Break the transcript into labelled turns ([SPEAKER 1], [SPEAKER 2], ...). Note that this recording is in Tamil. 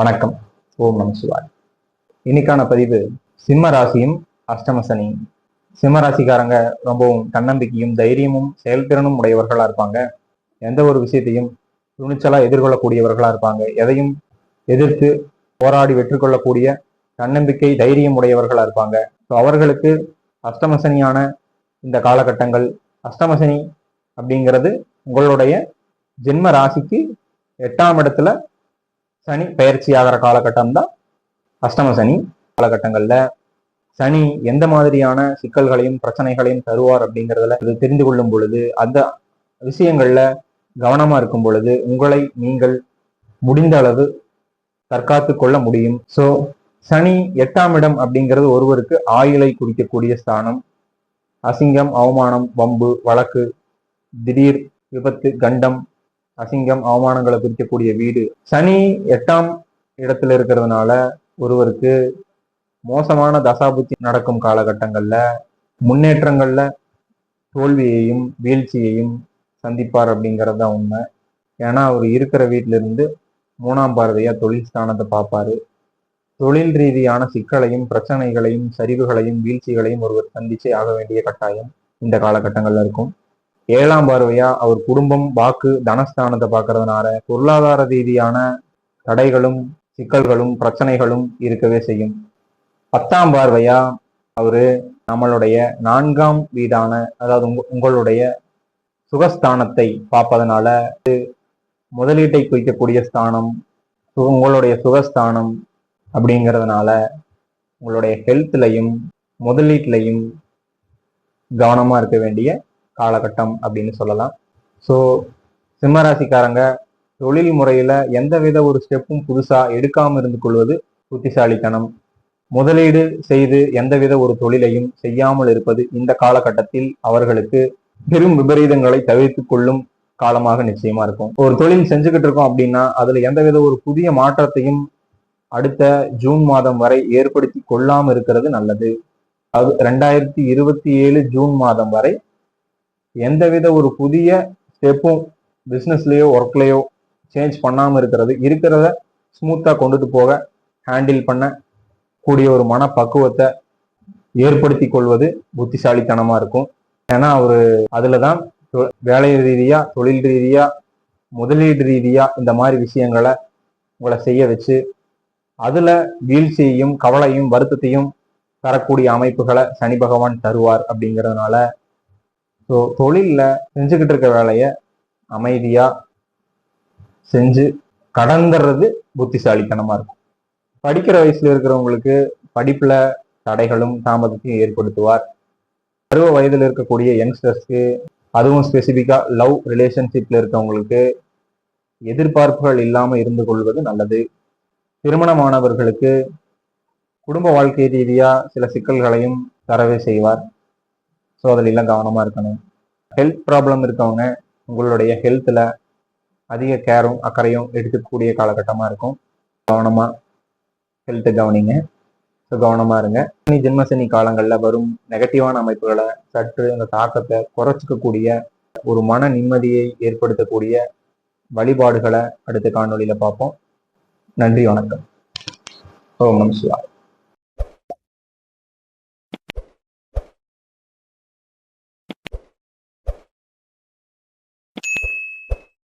[SPEAKER 1] வணக்கம். ஓம் நம சிவாய். இன்னைக்கான பதிவு சிம்ம ராசியும் அஷ்டமசனி சிம்ம ராசிக்காரங்க ரொம்பவும் தன்னம்பிக்கையும் தைரியமும் செயல்திறனும் உடையவர்களா இருப்பாங்க. எந்த ஒரு விஷயத்தையும் துணிச்சலா எதிர்கொள்ளக்கூடியவர்களா இருப்பாங்க. எதையும் எதிர்த்து போராடி வெற்றி கொள்ளக்கூடிய தன்னம்பிக்கை தைரியம் உடையவர்களா இருப்பாங்க. ஸோ அவர்களுக்கு அஷ்டமசனியான இந்த காலகட்டங்கள் அஷ்டமசனி அப்படிங்கிறது உங்களுடைய ஜென்ம ராசிக்கு எட்டாம் இடத்துல சனி பயிற்சி ஆகிற காலகட்டம் தான் அஷ்டம சனி காலகட்டங்கள்ல. சனி எந்த மாதிரியான சிக்கல்களையும் பிரச்சனைகளையும் தருவார் அப்படிங்கிறதுல இது தெரிந்து கொள்ளும் பொழுது அந்த விஷயங்கள்ல கவனமா இருக்கும் பொழுது உங்களை நீங்கள் முடிந்த அளவு தற்காத்து கொள்ள முடியும். சோ சனி எட்டாம் இடம் அப்படிங்கிறது ஒருவருக்கு ஆயுளை குறிக்கக்கூடிய ஸ்தானம். அசிங்கம் அவமானம் வம்பு வழக்கு திடீர் விபத்து கண்டம் அசிங்கம் அவமானங்களை குறிக்கக்கூடிய வீடு. சனி எட்டாம் இடத்துல இருக்கிறதுனால ஒருவருக்கு மோசமான தசாபுத்தி நடக்கும் காலகட்டங்கள்ல முன்னேற்றங்கள்ல தோல்வியையும் வீழ்ச்சியையும் சந்திப்பார் அப்படிங்கிறது தான் உண்மை. ஏன்னா அவர் இருக்கிற வீட்டில இருந்து மூணாம் பார்வையா தொழில் ஸ்தானத்தை பார்ப்பாரு. தொழில் ரீதியான சிக்கலையும் பிரச்சனைகளையும் சரிவுகளையும் வீழ்ச்சிகளையும் ஒருவர் சந்திச்சே ஆக வேண்டிய கட்டாயம் இந்த காலகட்டங்கள்ல இருக்கும். ஏழாம் பார்வையா அவர் குடும்பம் வாக்கு தனஸ்தானத்தை பார்க்கறதுனால பொருளாதார ரீதியான தடைகளும் சிக்கல்களும் பிரச்சனைகளும் இருக்கவே செய்யும். பத்தாம் பார்வையா அவரு நம்மளுடைய நான்காம் வீடான அதாவது உங்களுடைய சுகஸ்தானத்தை பார்ப்பதனால முதலீட்டை குறிக்கக்கூடிய ஸ்தானம் உங்களுடைய சுகஸ்தானம் அப்படிங்கிறதுனால உங்களுடைய ஹெல்த்லையும் முதலீட்லையும் கவனமா இருக்க வேண்டிய காலகட்டம் அப்படின்னு சொல்லலாம். ஸோ சிம்மராசிக்காரங்க தொழில் முறையில எந்தவித ஒரு ஸ்டெப்பும் புதுசா எடுக்காமல் இருந்து கொள்வது புத்திசாலித்தனம். முதலீடு செய்து எந்தவித ஒரு தொழிலையும் செய்யாமல் இருப்பது இந்த காலகட்டத்தில் அவர்களுக்கு பெரும் விபரீதங்களை தவிர்த்து கொள்ளும் காலமாக நிச்சயமா இருக்கும். ஒரு தொழில் செஞ்சுக்கிட்டு இருக்கோம் அப்படின்னா அதுல எந்தவித ஒரு புதிய மாற்றத்தையும் அடுத்த ஜூன் மாதம் வரை ஏற்படுத்தி கொள்ளாம இருக்கிறது நல்லது. அது ரெண்டாயிரத்தி இருபத்தி ஏழு ஜூன் மாதம் வரை எந்தவித ஒரு புதிய ஸ்டெப்பும் பிஸ்னஸ்லேயோ ஒர்க்லேயோ சேஞ்ச் பண்ணாமல் இருக்கிறது. இருக்கிறத ஸ்மூத்தாக கொண்டுட்டு போக ஹேண்டில் பண்ண கூடிய ஒரு மனப்பக்குவத்தை ஏற்படுத்தி கொள்வது புத்திசாலித்தனமாக இருக்கும். ஏன்னா அதில் தான் வேலை ரீதியாக தொழில் ரீதியாக முதலீடு ரீதியாக இந்த மாதிரி விஷயங்களை உங்களை செய்ய வச்சு அதில் வீழ்ச்சியையும் கவலையும் வருத்தத்தையும் தரக்கூடிய அமைப்புகளை சனி பகவான் தருவார் அப்படிங்கிறதுனால ஸோ தொழிலில் செஞ்சுக்கிட்டு இருக்க வேலையை அமைதியாக செஞ்சு கடந்துறது புத்திசாலித்தனமாக இருக்கும். படிக்கிற வயசில் இருக்கிறவங்களுக்கு படிப்பில் தடைகளும் தாமதத்தையும் ஏற்படுத்துவார். பருவ வயதில் இருக்கக்கூடிய யங்ஸ்டர்ஸ்க்கு அதுவும் ஸ்பெசிஃபிக்காக லவ் ரிலேஷன்ஷிப்பில் இருக்கவங்களுக்கு எதிர்பார்ப்புகள் இல்லாமல் இருந்து கொள்வது நல்லது. திருமணமானவர்களுக்கு குடும்ப வாழ்க்கை ரீதியாக சில சிக்கல்களையும் தரவே செய்வார். ஸோ அதில் எல்லாம் இருக்கணும். ஹெல்த் ப்ராப்ளம் இருக்கவங்க உங்களுடைய ஹெல்த்தில் அதிக கேரும் அக்கறையும் எடுக்கக்கூடிய காலகட்டமாக இருக்கும். கவனமாக ஹெல்த்தை கவனிங்க. ஸோ கவனமாக இருங்க. சனி ஜென்மசனி காலங்களில் வரும் நெகட்டிவான அமைப்புகளை சற்று அந்த தாக்கத்தை குறைச்சிக்கக்கூடிய ஒரு மன நிம்மதியை ஏற்படுத்தக்கூடிய வழிபாடுகளை அடுத்த காணொலியில் பார்ப்போம். நன்றி வணக்கம். ஓம் நம சிவாய்.